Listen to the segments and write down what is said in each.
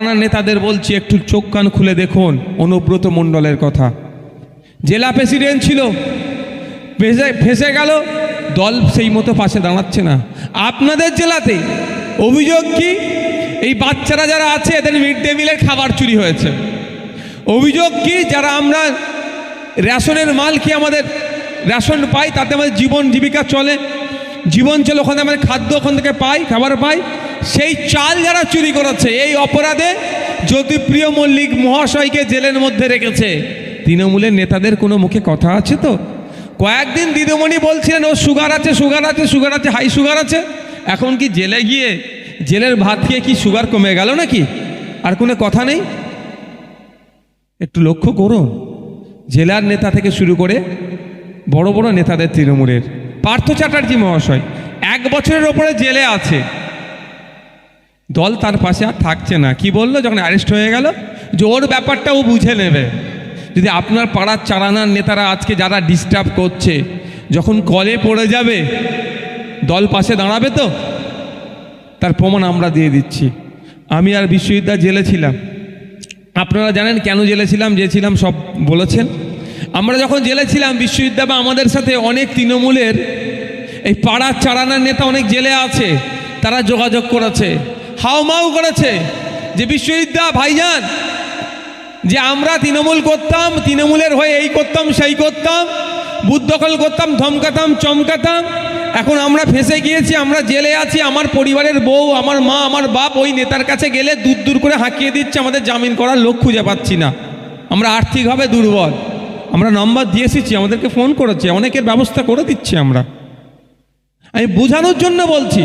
নেতাদের বলছি, একটু চোখ কান খুলে দেখুন, অনুব্রত মণ্ডলের কথা। জেলা প্রেসিডেন্ট ছিল, ফেসে ফেসে গেল, দল সেই মতো পাশে দাঁড়াচ্ছে না। আপনাদের জেলাতে অভিযোগ কি? এই বাচ্চারা যারা আছে, এদের মিড ডে মিলের খাবার চুরি হয়েছে। অভিযোগ কি? যারা আমরা রেশনের মাল কি আমাদের রেশন পাই, তাতে আমাদের জীবন জীবিকা চলে। জীবন চলে ওখানে আমাদের খাদ্য ওখান থেকে পাই, খাবার পাই। সেই চাল যারা চুরি করেছে, এই অপরাধে জ্যোতিপ্রিয় মল্লিক মহাশয়কে জেলের মধ্যে রেখেছে, তৃণমূলের নেতাদের কোনো মুখে কথা আছে তো? কয়েকদিন দিদিমণি বলছিলেন, ও, সুগার আছে সুগার আছে সুগার আছে, হাই সুগার আছে। এখন কি জেলে গিয়ে জেলের ভাত খেয়ে কি সুগার কমে গেল নাকি? আর কোনো কথা নেই? একটু লক্ষ্য করুন, জেলার নেতা থেকে শুরু করে বড় বড় নেতাদের তৃণমূলের। পার্থ চ্যাটার্জি মহাশয়, এক বছরের ওপরে জেলে আছে। দল তার পাশে আর থাকছে না। কি বলল? যখন অ্যারেস্ট হয়ে গেল, যে ওর ব্যাপারটা ও বুঝে নেবে। যদি আপনার পাড়ার চারানার নেতারা আজকে যারা ডিস্টার্ব করছে, যখন কলে পড়ে যাবে, দল পাশে দাঁড়াবে তো? তার প্রমাণ আমরা দিয়ে দিচ্ছি। আমি আর বিশ্ববিদ্যালয় জেলে ছিলাম। আপনারা জানেন কেন জেলে ছিলাম? যে ছিলাম সব বলেছেন। আমরা যখন জেলে ছিলাম বিশ্ববিদ্যালয় আমাদের সাথে অনেক তৃণমূলের, এই পাড়ার চারানার নেতা অনেক জেলে আছে, তারা যোগাযোগ করেছে হাউমাউ করেছে, যে বিশ্ববিদ্যা ভাইজান, যে আমরা তৃণমূল করতাম, তৃণমূলের হয়ে এই করতাম, সেই করতাম দখল করতাম, ধমকাতাম, চমকাতাম, এখন আমরা ফেসে গিয়েছি, আমরা জেলে আছি, আমার পরিবারের বউ, আমার মা, আমার বাপ ওই নেতার কাছে গেলে দূর দূর করে হাঁকিয়ে দিচ্ছে, আমাদের জামিন করার লোক খুঁজে পাচ্ছি না। আমরা আর্থিকভাবে দুর্বল। আমরা নম্বর দিয়ে এসেছি, আমাদেরকে ফোন করেছে, অনেকের ব্যবস্থা করে দিচ্ছি আমরা। আমি বোঝানোর জন্য বলছি,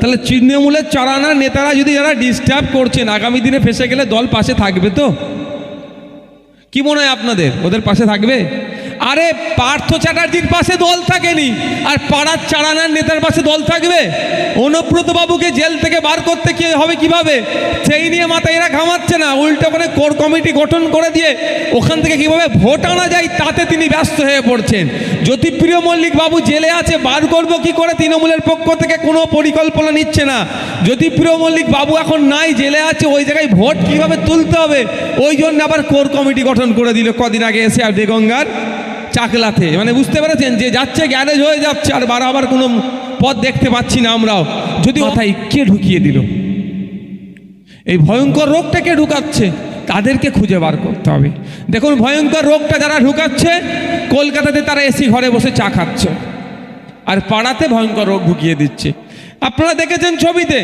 তাহলে তৃণমূলের চড়ানার নেতারা যদি যারা ডিস্টার্ব করছেন, আগামী দিনে ফেসে গেলে দল পাশে থাকবে তো? কি মনে হয় আপনাদের? ওদের পাশে থাকবে? আরে পার্থ চ্যাটার্জির পাশে দল থাকেনি, আর পাড়ার চারানার নেতার পাশে দল থাকবে? অনুব্রত বাবুকে জেল থেকে বার করতে কি হবে কীভাবে? সেই নিয়ে মাথায় এরা ঘামাচ্ছে না, উল্টো করে কোর কমিটি গঠন করে দিয়ে ওখান থেকে কীভাবে ভোট আনা যায় তাতে তিনি ব্যস্ত হয়ে পড়ছেন। জ্যোতিপ্রিয় মল্লিক বাবু জেলে আছে, বার করব কি করে তৃণমূলের পক্ষ থেকে কোনো পরিকল্পনা নিচ্ছে না। জ্যোতিপ্রিয় মল্লিক বাবু এখন নাই, জেলে আছে, ওই জায়গায় ভোট কীভাবে তুলতে হবে? ওই জন্য আবার কোর কমিটি গঠন করে দিল কদিন আগে এসে আর দেগঙ্গার। চাকলাতে। মানে বুঝতে পেরেছেন যে যাচ্ছে গ্যারেজ হয়ে যাচ্ছে আর বারবার কোনো পথ দেখতে পাচ্ছি না আমরাও। যদি মাথায় কে ঢুকিয়ে দিল? এই ভয়ঙ্কর রোগটা কে ঢুকাচ্ছে? তাদেরকে খুঁজে বার করতে হবে। দেখুন ভয়ঙ্কর রোগটা যারা ঢুকাচ্ছে কলকাতাতে তারা এসি ঘরে বসে চা খাচ্ছে। আর পাড়াতে ভয়ঙ্কর রোগ ঢুকিয়ে দিচ্ছে। আপনারা দেখেছেন ছবিতে?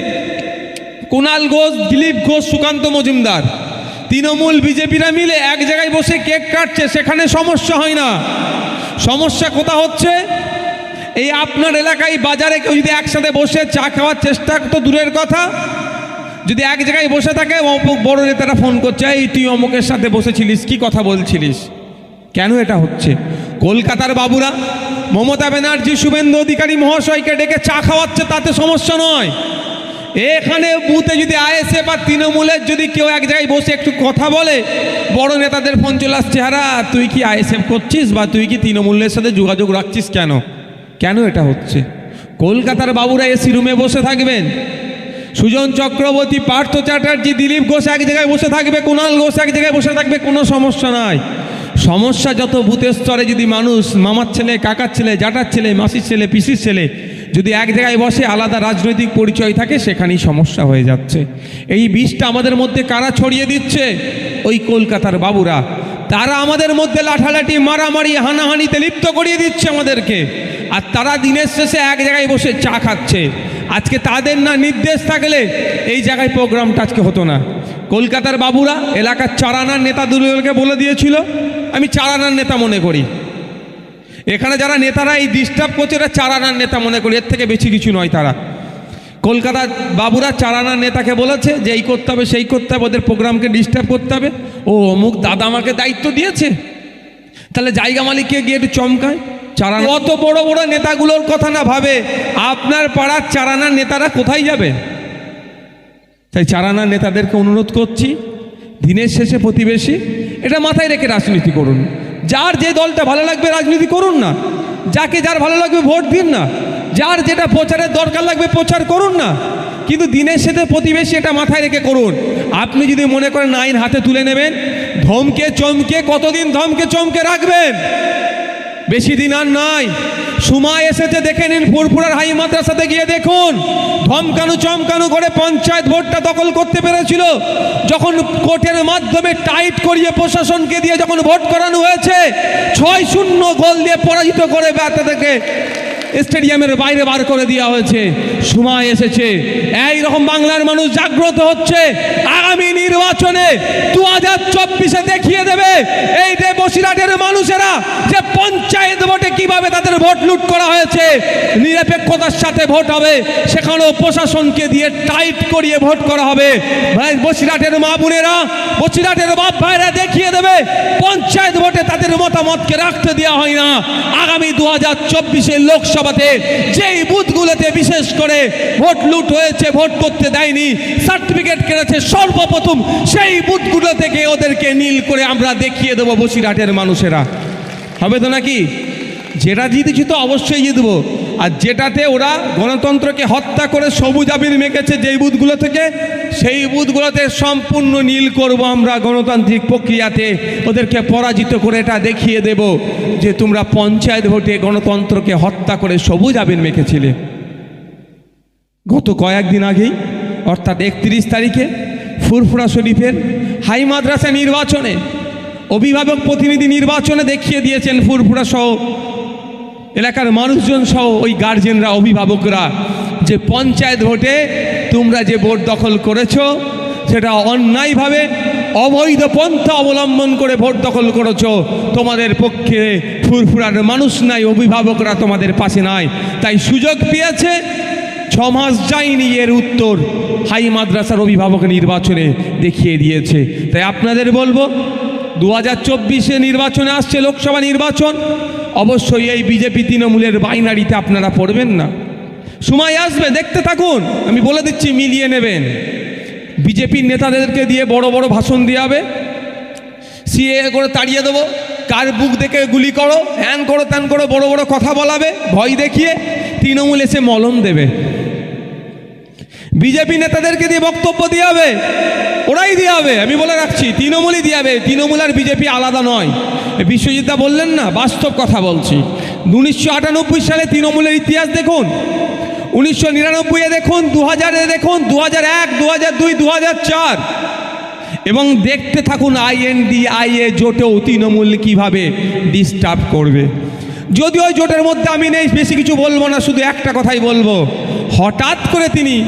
কুণাল ঘোষ দিলীপ ঘোষ সুকান্ত মজুমদার। তৃণমূল বিজেপিরা মিলে এক জায়গায় বসে কেক কাটছে, সেখানে সমস্যা হয় না। সমস্যা কোথা হচ্ছে? এই আপনার এলাকায় বাজারে কেউ যদি একসাথে বসে চা খাওয়ার চেষ্টা তো দূরের কথা। যদি এক জায়গায় বসে থাকে, অমুক বড় নেতারা ফোন করছে, এই, তুই অমুকের সাথে বসেছিলিস, কি কথা বলছিলিস? কেন এটা হচ্ছে? কলকাতার বাবুরা, মমতা ব্যানার্জি, শুভেন্দু অধিকারী মহাশয়কে ডেকে চা খাওয়াচ্ছে, তাতে সমস্যা নয়। এখানে বুথে যদি আইএসএ বা তৃণমূলের যদি কেউ এক জায়গায় বসে একটু কথা বলে, বড় নেতাদের ফোন চলে আসছে হারা তুই কি আইএসএফ করছিস বা তুই কি তৃণমূলের সাথে যোগাযোগ রাখছিস কেন? কেন এটা হচ্ছে? কলকাতার বাবুরা এসি রুমে বসে থাকবেন। সুজন চক্রবর্তী, পার্থ চ্যাটার্জি, দিলীপ ঘোষ এক জায়গায় বসে থাকবে কুণাল ঘোষ এক জায়গায় বসে থাকবে, কোনো সমস্যা নাই। সমস্যা যত ভূতের স্তরে যদি মানুষ, মামার ছেলে, কাকার ছেলে জাটার ছেলে, মাসির ছেলে, পিসির ছেলে যদি এক জায়গায় বসে আলাদা রাজনৈতিক পরিচয় থাকে, সেখানেই সমস্যা হয়ে যাচ্ছে। এই বিষটা আমাদের মধ্যে কারা ছড়িয়ে দিচ্ছে? ওই কলকাতার বাবুরা। তারা আমাদের মধ্যে লাঠালাঠি, মারামারি, হানাহানিতে লিপ্ত করিয়ে দিচ্ছে আমাদেরকে। আর তারা দিনের শেষে এক জায়গায় বসে চা খাচ্ছে। আজকে তাদের না নির্দেশ থাকলে এই জায়গায় প্রোগ্রামটা আজকে হতো না। কলকাতার বাবুরা এলাকার চারানার নেতা দুলকে বলে দিয়েছিল, আমি চারানার নেতা মনে করি। এখানে যারা নেতারা এই ডিস্টার্ব করছে, এরা চারানার নেতা মনে করি, এর থেকে বেশি কিছু নয় তারা। কলকাতার বাবুরা চারানার নেতাকে বলেছে যে, এই করতে হবে, সেই করতে হবে, ওদের প্রোগ্রামকে ডিস্টার্ব করতে হবে। ও অমুক দাদা আমাকে দায়িত্ব দিয়েছে। তাহলে জায়গা মালিককে গিয়ে একটু চমকায়? চারানা অত বড় বড় নেতাগুলোর কথা না ভাবে, আপনার পাড়ার চারানার নেতারা কোথায় যাবে? তাই চারানার নেতাদেরকে অনুরোধ করছি, দিনের শেষে প্রতিবেশী, এটা মাথায় রেখে রাজনীতি করুন। যার যে দলটা ভালো লাগবে রাজনীতি করুন না। যাকে যার ভালো লাগবে ভোট দিন না। যার যেটা প্রচারের দরকার লাগবে প্রচার করুন না। কিন্তু দিনের সাথে প্রতিবেশী এটা মাথায় রেখে করুন। আপনি যদি মনে করেন আইন হাতে তুলে নেবেন, ধমকে চমকে, কতদিন ধমকে চমকে রাখবেন? বেশি দিন আর নাই। সময় এসেছে, দেখে নিন, ফুরফুরার হাই মাদ্রাসাতে গিয়ে দেখুন। ধমকানু, চমকানু করে পঞ্চায়েত ভোটটা দখল করতে পেরেছিল। যখন কোর্টের মাধ্যমে টাইট করিয়ে প্রশাসনকে দিয়ে যখন ভোট করানো হয়েছে, ছয় শূন্য গোল দিয়ে পরাজিত করে তাদেরকে স্টেডিয়ামের বাইরে বার করে দেওয়া হয়েছে। সময় এসেছে। এই রকম বাংলার মানুষ জাগ্রত হচ্ছে। আগামী নির্বাচনে দু হাজার চব্বিশে দেখিয়ে দেবে এই যে বসিরহাটের মানুষেরা যে পঞ্চায়েত ভোটে কীভাবে তাদের ভোট লুট করা হয়েছে। নিরপেক্ষতার সাথে ভোট হবে। সেখানেও প্রশাসনকে দিয়ে টাইট করিয়ে ভোট করা হবে। ভাই, বসিরহাটের মা বোনেরা, বসিরহাটের বাপ ভাইরা দেখিয়ে দেবে, পঞ্চায়েত ভোটে তাদের মতামতকে রাখতে দেওয়া হয় না। আগামী দু হাজার চব্বিশের লোকসভাতে যেই বুথগুলোতে বিশেষ করে ভোট লুট হয়েছে, ভোট করতে দেয়নি সার্টিফিকেট কেড়েছে, সর্বপ্রথম সেই বুথগুলো থেকে ওদেরকে নীল করে আমরা দেখিয়ে দেবো বসিরহাটের মানুষেরা। হবে তো নাকি? যেটা জিতেছি তো অবশ্যই জিতবো। আর যেটাতে ওরা গণতন্ত্রকে হত্যা করে সবুজ আবির মেখেছে যেই বুথগুলো থেকে, সেই বুথগুলোতে সম্পূর্ণ নীল করব আমরা গণতান্ত্রিক প্রক্রিয়াতে। ওদেরকে পরাজিত করে এটা দেখিয়ে দেব যে তোমরা পঞ্চায়েত ভোটে গণতন্ত্রকে হত্যা করে সবুজ আবির মেখেছিলে। গত কয়েকদিন আগেই, অর্থাৎ একত্রিশ তারিখে ফুরফুরা শরীফের হাই মাদ্রাসা নির্বাচনে অভিভাবক প্রতিনিধি নির্বাচনে দেখিয়ে দিয়েছেন ফুরফুরা সহ এলাকার মানুষজন সহ ওই গার্জেনরা অভিভাবকরা, যে পঞ্চায়েত ভোটে তোমরা যে ভোট দখল করেছ, সেটা অন্যায়ভাবে অবৈধ পন্থা অবলম্বন করে ভোট দখল করেছ, তোমাদের পক্ষে ফুরফুরার মানুষ নাই, অভিভাবকরা তোমাদের পাশে নাই। তাই সুযোগ পেয়েছে ছমাস যায়নি এর উত্তর। হাই মাদ্রাসার অভিভাবক নির্বাচনে দেখিয়ে দিয়েছে। তাই আপনাদের বলব, দু হাজার নির্বাচনে আসছে লোকসভা নির্বাচন। অবশ্যই এই বিজেপি তৃণমূলের বাইনারিতে আপনারা পড়বেন না। সময় আসবে, দেখতে থাকুন। আমি বলে দিচ্ছি, মিলিয়ে নেবেন। বিজেপির নেতাদেরকে দিয়ে বড় বড় ভাষণ দিয়ে হবে সিএ করে তাড়িয়ে দেবো। কার বুক দেখে গুলি করো, হ্যান করো ত্যান করো, বড় বড় কথা বলাবে, ভয় দেখিয়ে তৃণমূল এসে মলম দেবে। বিজেপি নেতাদেরকে দিয়ে বক্তব্য দিয়ে হবে, ওরাই দিয়ে হবে। আমি বলে রাখছি, তৃণমূলই দিয়ে হবে। তৃণমূল আর বিজেপি আলাদা নয়। বিশ্বজিৎদা বললেন না, বাস্তব কথা বলছি। উনিশশো আটানব্বই সালে তৃণমূলের ইতিহাস দেখুন। উনিশশো নিরানব্বইয়ে দেখুন দু হাজারে দেখুন দু হাজার এক দু হাজার দুই দু হাজার চার। এবং দেখতে থাকুন আইএনডি আইএ জোটেও তৃণমূল কীভাবে ডিস্টার্ব করবে। যদি ওই জোটের মধ্যে আমি নেই, বেশি কিছু বলব না, শুধু একটা কথাই বলব। হঠাৎ করে তিনি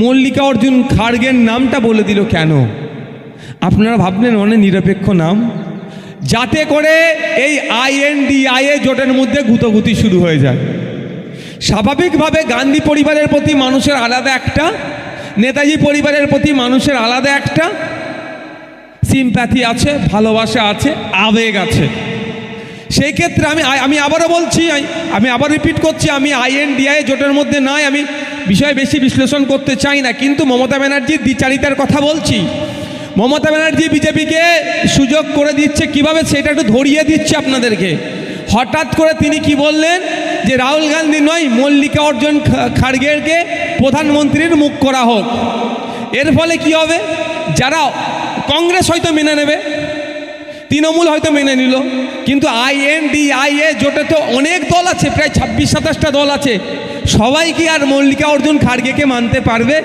মল্লিকা অর্জুন খাড়গের নামটা বলে দিল কেন? আপনারা ভাবলেন অনেক নিরপেক্ষ নাম। যাতে করে এই আইএনডিআইএ জোটের মধ্যে গুতগুতি শুরু হয়ে যায়। স্বাভাবিকভাবে গান্ধী পরিবারের প্রতি মানুষের আলাদা একটা, নেতাজি পরিবারের প্রতি মানুষের আলাদা একটা। সিম্প্যাথি আছে, ভালোবাসা আছে, আবেগ আছে। সেই ক্ষেত্রে আমি আমি আবারও বলছি, আমি আবার রিপিট করছি, আমি আইএনডিআই জোটের মধ্যে নাই, আমি বিষয়ে বেশি বিশ্লেষণ করতে চাই না, কিন্তু মমতা ব্যানার্জির দ্বিচারিতার কথা বলছি। মমতা ব্যানার্জি বিজেপিকে সুযোগ করে দিচ্ছে কীভাবে, সেটা একটু ধরিয়ে দিচ্ছে আপনাদেরকে। হঠাৎ করে তিনি কি বললেন? যে রাহুল গান্ধী নয়, মল্লিকা অর্জুন খাড়গেরকে প্রধানমন্ত্রীর মুখ করা হোক। এর ফলে কি হবে? যারা কংগ্রেস হয়তো মেনে নেবে তৃণমূল হয়তো মেনে নিল, কিন্তু আইএনডিআইএ জোটে তো অনেক দল আছে, প্রায় ছাব্বিশ, সাতাশটা দল আছে। সবাই কি আর মল্লিকা অর্জুন খাড়গেকে মানতে পারবে?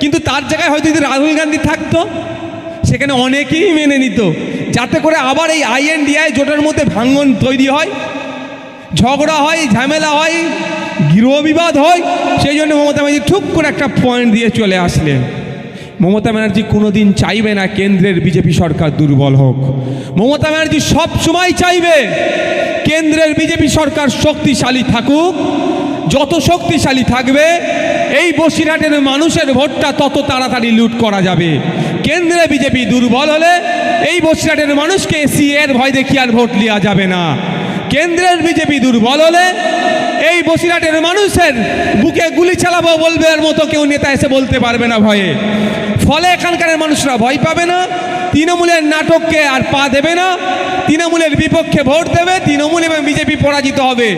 কিন্তু তার জায়গায় হয়তো যদি রাহুল গান্ধী থাকতো, সেখানে অনেকেই মেনে নিত। যাতে করে আবার এই আইএনডিআই জোটের মধ্যে ভাঙন তৈরি হয়, ঝগড়া হয়, ঝামেলা হয়, গৃহবিবাদ হয়, সেই জন্য মমতা ব্যানার্জি ঠুক করে একটা পয়েন্ট দিয়ে চলে আসলেন। মমতা ব্যানার্জি কোনোদিন চাইবে না কেন্দ্রের বিজেপি সরকার দুর্বল হোক। মমতা ব্যানার্জি সব সময় চাইবে কেন্দ্রের বিজেপি সরকার শক্তিশালী থাকুক, যত শক্তিশালী থাকবে, এই বসিরহাটের মানুষের ভোটটা তত তাড়াতাড়ি লুট করা যাবে। কেন্দ্রে বিজেপি দুর্বল হলে এই বসিরহাটের মানুষকে সিএর ভয় দেখিয়ে আর ভোট নেওয়া যাবে না। কেন্দ্রের বিজেপি দুর্বল হলে এই বসিরহাটের মানুষের বুকে গুলি চালাবো বলবে এর মতো কেউ নেতা এসে বলতে পারবে না ভয়ে। ফলে এখানকার মানুষরা ভয় পাবে না, তৃণমূলের নাটককে আর পা দেবে না, তৃণমূলের বিপক্ষে ভোট দেবে, তৃণমূল এবং বিজেপি পরাজিত হবে।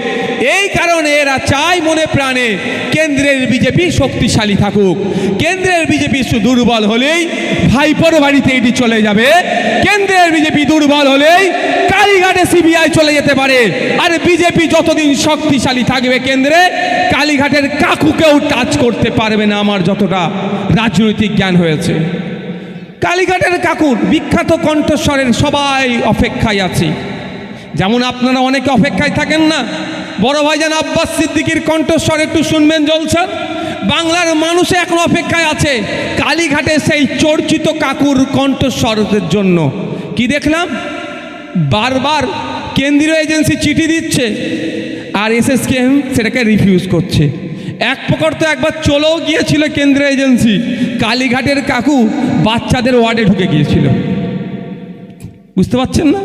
এই কারণে এরা চায় মনে প্রাণে কেন্দ্রের বিজেপি শক্তিশালী থাকুক। কেন্দ্রের বিজেপি দুর্বল হলেই ভাইপোর বাড়িতে এটি চলে যাবে। কেন্দ্রের বিজেপি দুর্বল হলেই কালীঘাটে সিবিআই চলে যেতে পারে। আর বিজেপি যতদিন শক্তিশালী থাকবে কেন্দ্রে, কালীঘাটের কাকুকেও টাচ করতে পারবে না আমার যতটা রাজনৈতিক জ্ঞান হয়েছে। কালীঘাটের কাকুর বিখ্যাত কণ্ঠস্বরের সবাই অপেক্ষায় আছে। যেমন আপনারা অনেকে অপেক্ষায় থাকেন না, বড় ভাইজান আব্বাস সিদ্দিকির কণ্ঠস্বর একটু শুনবেন জলসার বাংলার মানুষ এখন অপেক্ষায় আছে কালীঘাটে সেই চর্চিত কাকুর কণ্ঠস্বরের জন্য। কি দেখলাম? বারবার কেন্দ্রীয় এজেন্সি চিঠি দিচ্ছে আর এসএসকেএম সেটাকে রিফিউজ করছে। এক প্রকার তো একবার চলেও গিয়েছিল কেন্দ্রীয় এজেন্সি। কালীঘাটের কাকু বাচ্চাদের ওয়ার্ডে ঢুকে গিয়েছিল। বুঝতে পারছেন না?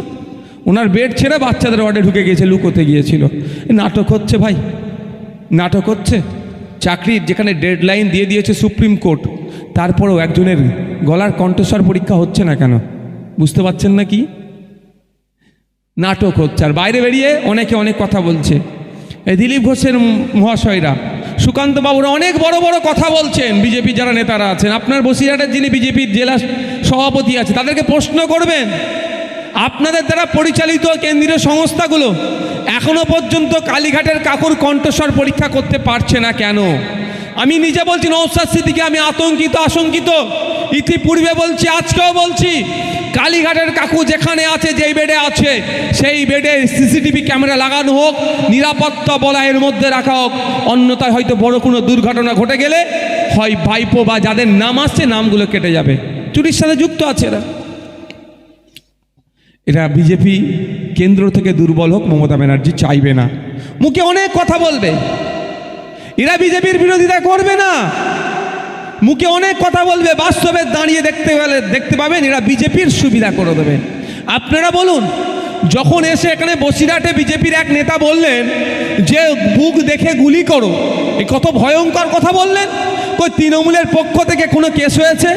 ওনার বেড ছেড়ে বাচ্চাদের ওয়ার্ডে ঢুকে গিয়েছে, লুকোতে গিয়েছিল। নাটক হচ্ছে ভাই, নাটক হচ্ছে। চাকরির যেখানে ডেডলাইন দিয়ে দিয়েছে সুপ্রিম কোর্ট, তারপরেও একজনের গলার কণ্ঠস্বর পরীক্ষা হচ্ছে না কেন? বুঝতে পারছেন না কি? নাটক হচ্ছে। আর বাইরে বেরিয়ে অনেকে অনেক কথা বলছে। এই দিলীপ ঘোষের মহাশয়রা, সুকান্ত বাবুরা অনেক বড় বড় কথা বলছেন, বিজেপি যারা নেতারা আছেন। আপনার বসিরহাটের যিনি বিজেপির জেলা সভাপতি আছে, তাদেরকে প্রশ্ন করবেন, আপনাদের দ্বারা পরিচালিত কেন্দ্রীয় সংস্থাগুলো এখনও পর্যন্ত কালীঘাটের কাকুর কণ্ঠস্বর পরীক্ষা করতে পারছে না কেন? আমি নিজে বলছি নৌসাদ সিদ্দিকে, আমি আতঙ্কিত, আশঙ্কিত। ইতিপূর্বে বলছি, আজকেও বলছি, কালীঘাটের কাকু যেখানে আছে, যেই বেডে আছে, সেই বেডে সিসিটিভি ক্যামেরা লাগানো হোক, নিরাপত্তা বলয়ের মধ্যে রাখা হোক, অন্যথায় হয়তো বড় কোনো দুর্ঘটনা ঘটে গেলে হয় ভাইপো বা যাদের নাম আসছে, নামগুলো কেটে যাবে। চুরির সাথে যুক্ত আছে এরা। এটা বিজেপি কেন্দ্র থেকে দুর্বল হোক, মমতা ব্যানার্জি চাইবে না। মুখে অনেক কথা বলবে। এরা বিজেপির বিরোধিতা করবে না। মুখে অনেক কথা বলবে, বাস্তবে দাঁড়িয়ে দেখতে গেলে দেখতে পাবেন, এরা বিজেপির সুবিধা করে দেবে। আপনারা বলুন, যখন এসে এখানে বসিরহাটে বিজেপির এক নেতা বললেন যে, বুক দেখে গুলি করো। এ কত ভয়ঙ্কর কথা বললেন। কই, তৃণমূলের পক্ষ থেকে কোনো কেস হয়েছে?